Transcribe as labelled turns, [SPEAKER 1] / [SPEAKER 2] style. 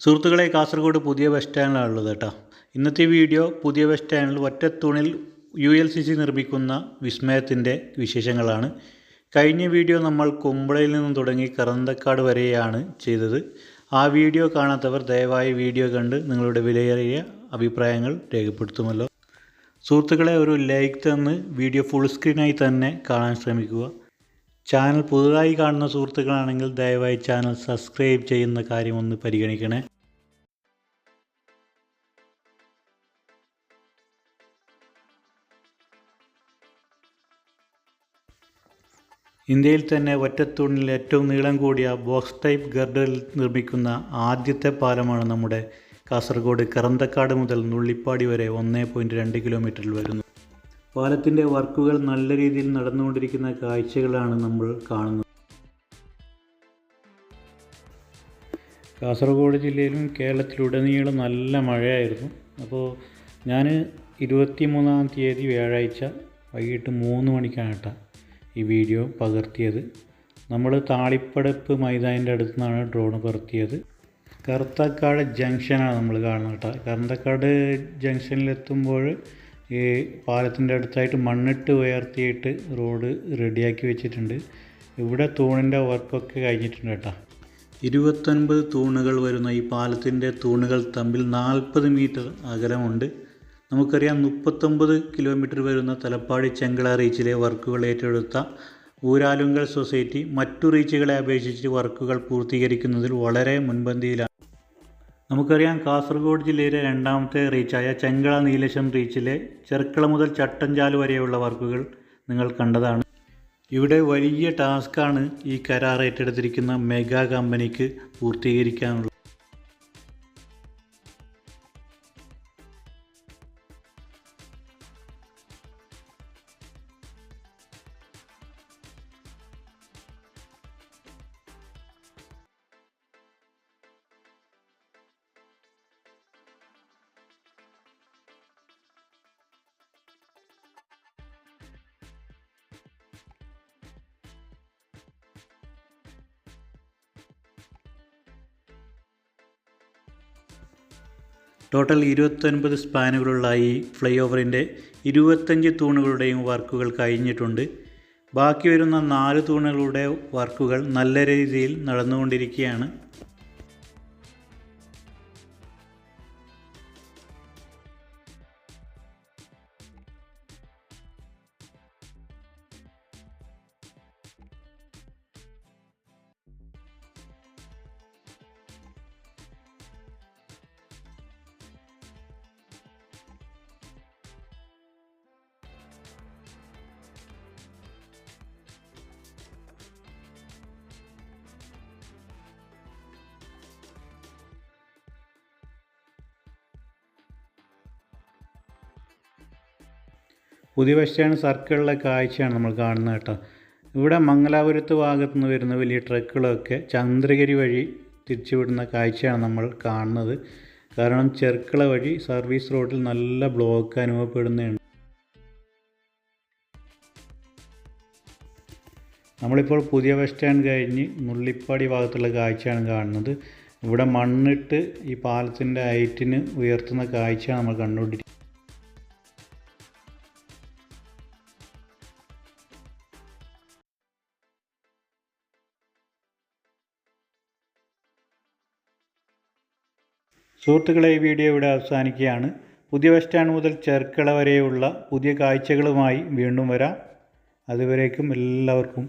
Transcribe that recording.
[SPEAKER 1] സുഹൃത്തുക്കളെ കാസർഗോഡ് പുതിയ ബസ് സ്റ്റാൻഡിലാണ് ഉള്ളത് കേട്ടോ. ഇന്നത്തെ വീഡിയോ പുതിയ ബസ് സ്റ്റാൻഡിൽ ഒറ്റത്തൂണിൽ യു എൽ സി സി നിർമ്മിക്കുന്ന വിസ്മയത്തിന്റെ വിശേഷങ്ങളാണ്. കഴിഞ്ഞ വീഡിയോ നമ്മൾ കുമ്പളയിൽ നിന്നും തുടങ്ങി കറന്തക്കാട് വരെയാണ് ചെയ്തത്. ആ വീഡിയോ കാണാത്തവർ ദയവായി വീഡിയോ കണ്ട് നിങ്ങളുടെ വിലയേറിയ അഭിപ്രായങ്ങൾ രേഖപ്പെടുത്തുമല്ലോ. സുഹൃത്തുക്കളെ ഒരു ലൈക്ക് തന്ന് വീഡിയോ ഫുൾ സ്ക്രീനായി തന്നെ കാണാൻ ശ്രമിക്കുക. ചാനൽ പുതുതായി കാണുന്ന സുഹൃത്തുക്കളാണെങ്കിൽ ദയവായി ചാനൽ സബ്സ്ക്രൈബ് ചെയ്യുന്ന കാര്യം ഒന്ന് പരിഗണിക്കണേ. ഇന്ത്യയിൽ തന്നെ ഒറ്റത്തൂണിൽ ഏറ്റവും നീളം കൂടിയ ബോക്സ് ടൈപ്പ് ഗർഡറിൽ നിർമ്മിക്കുന്ന ആദ്യത്തെ പാലമാണ് നമ്മുടെ കാസർഗോഡ് കറന്തക്കാട് മുതൽ നുള്ളിപ്പാടി വരെ ഒന്നേ പോയിന്റ് രണ്ട് കിലോമീറ്ററിൽ വരുന്നു പാലത്തിന്റെ വർക്കുകൾ നല്ല രീതിയിൽ നടന്നുകൊണ്ടിരിക്കുന്ന കാഴ്ചകളാണ് നമ്മൾ കാണുന്നത്. കാസർഗോഡ് ജില്ലയിലും കേരളത്തിലുടനീളം നല്ല മഴയായിരുന്നു. അപ്പോൾ ഞാൻ ഇരുപത്തി മൂന്നാം തീയതി വ്യാഴാഴ്ച വൈകിട്ട് മൂന്ന് മണിക്കാണ് കേട്ടോ ഈ വീഡിയോ പകർത്തിയത്. നമ്മൾ താളിപ്പടപ്പ് മൈതാനിന്റെ അടുത്തു നിന്നാണ് ഡ്രോൺ പകർത്തിയത് കറുത്തക്കാട് ജംഗ്ഷനാണ് നമ്മൾ കാണുന്നത് കേട്ടോ. കറുത്തക്കാട് ജംഗ്ഷനിലെത്തുമ്പോൾ ഈ പാലത്തിന്റെ അടുത്തായിട്ട് മണ്ണിട്ട് ഉയർത്തിയിട്ട് റോഡ് റെഡിയാക്കി വെച്ചിട്ടുണ്ട്. ഇവിടെ തൂണിന്റെ വർക്കൊക്കെ കഴിഞ്ഞിട്ടുണ്ട് കേട്ടോ. ഇരുപത്തൊൻപത് തൂണുകൾ വരുന്ന ഈ പാലത്തിന്റെ തൂണുകൾ തമ്മിൽ നാൽപ്പത് മീറ്റർ അകലമുണ്ട്. നമുക്കറിയാം മുപ്പത്തൊമ്പത് കിലോമീറ്റർ വരുന്ന തലപ്പാടി ചെങ്കള റീച്ചിലെ വർക്കുകൾ ഏറ്റെടുത്ത ഊരാലുങ്കൽ സൊസൈറ്റി മറ്റു റീച്ചുകളെ അപേക്ഷിച്ച് വർക്കുകൾ പൂർത്തീകരിക്കുന്നതിൽ വളരെ മുൻപന്തിയിലാണ്. നമുക്കറിയാം കാസർഗോഡ് ജില്ലയിലെ രണ്ടാമത്തെ റീച്ചായ ചെങ്കള നീലശം റീച്ചിലെ ചെർക്കള മുതൽ ചട്ടഞ്ചാൽ വരെയുള്ള വർക്കുകൾ നിങ്ങൾ കണ്ടതാണ്. ഇവിടെ വലിയ ടാസ്ക്കാണ് ഈ കരാർ ഏറ്റെടുത്തിരിക്കുന്ന മെഗാ കമ്പനിക്ക് പൂർത്തീകരിക്കാനുള്ളത്. ടോട്ടൽ ഇരുപത്തൊൻപത് സ്പാനുകളുള്ള ഈ ഫ്ലൈ ഓവറിന്റെ ഇരുപത്തഞ്ച് തൂണുകളുടെയും വർക്കുകൾ കഴിഞ്ഞിട്ടുണ്ട്. ബാക്കി വരുന്ന നാല് തൂണുകളുടെ വർക്കുകൾ നല്ല രീതിയിൽ നടന്നുകൊണ്ടിരിക്കുകയാണ്. പുതിയ സ്റ്റാൻഡ് സർക്കിളിലെ കാഴ്ചയാണ് നമ്മൾ കാണുന്നത് കേട്ടോ. ഇവിടെ മംഗലാപുരത്ത് ഭാഗത്തു നിന്ന് വരുന്ന വലിയ ട്രക്കുകളൊക്കെ ചന്ദ്രഗിരി വഴി തിരിച്ചുവിടുന്ന കാഴ്ചയാണ് നമ്മൾ കാണുന്നത്. കാരണം ചെർക്കള വഴി സർവീസ് റോഡിൽ നല്ല ബ്ലോക്ക് അനുഭവപ്പെടുന്നുണ്ട്. നമ്മളിപ്പോൾ പുതിയ ബസ് സ്റ്റാൻഡ് കഴിഞ്ഞ് നുള്ളിപ്പാടി ഭാഗത്തുള്ള കാഴ്ചയാണ് കാണുന്നത്. ഇവിടെ മണ്ണിട്ട് ഈ പാലത്തിന്റെ ഹൈറ്റിന് ഉയർത്തുന്ന കാഴ്ചയാണ് നമ്മൾ കണ്ടുകൊണ്ടിരിക്കുന്നത്. സുഹൃത്തുക്കളെ ഈ വീഡിയോ ഇവിടെ അവസാനിക്കുകയാണ്. പുതിയ ബസ് സ്റ്റാൻഡ് മുതൽ ചെർക്കള വരെയുള്ള പുതിയ കാഴ്ചകളുമായി വീണ്ടും വരാം. അതുവരേക്കും എല്ലാവർക്കും